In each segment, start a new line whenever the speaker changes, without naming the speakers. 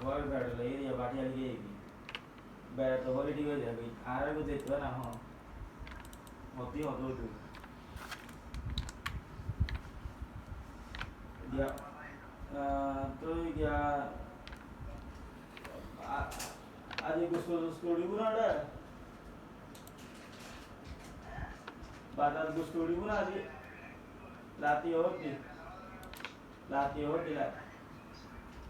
ಬರಬೇಡಲ್ಲ area baati ಅಲ್ಲಿಗೆ ಇದ್ವಿ ಬೇರೆ ತಗೊಳ್ಳಿ ಹೋದ್ರೆ ಖಾರ ಗೊತ್ತಿತ್ತು ನಾವು ಮೊದ್ಲು ಹೊದೋದು तो क्या आज एक उसको स्टोरी बना रहा है बात आज को स्टोरी बना दी लाती होती लाती होती लाती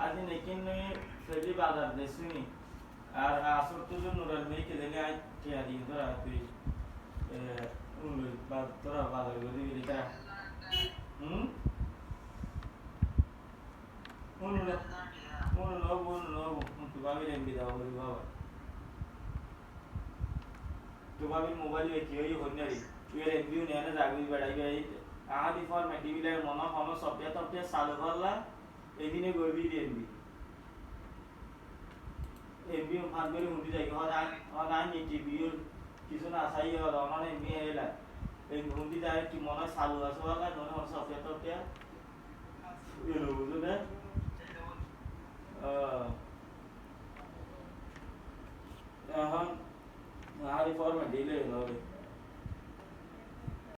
আজি নেকি নই সেবি বাজার দেসুনি আর আসর তো জন্য নুরাল মেয়েকে দেনে আই টিয়া দিন ধরা তুই উনুল বা, তোরা বাজার গলি লিখা হুম? উনুল উনুল নব উনুল নব তুই বাবি রেম বিদাও বলি বাবা। তোমার মোবাইল কি হই হন্যারি তুই রেম বিউ নেনে জাগবি বেড়াই বেড়াই আদি ফরম্যাট দিবিলে মন হম সভ্যতা তে সালভালা যাই হর আন হর আন নি টিভি কিছু না আসাই হর অনন এমবি হেলা এই হুন্দি যাই কি মনে চালু আছে হলা মনে হর সোফিয়া তপিয়া এলো বুঝু না এখন আরে ফরম্যাট দিলে হবে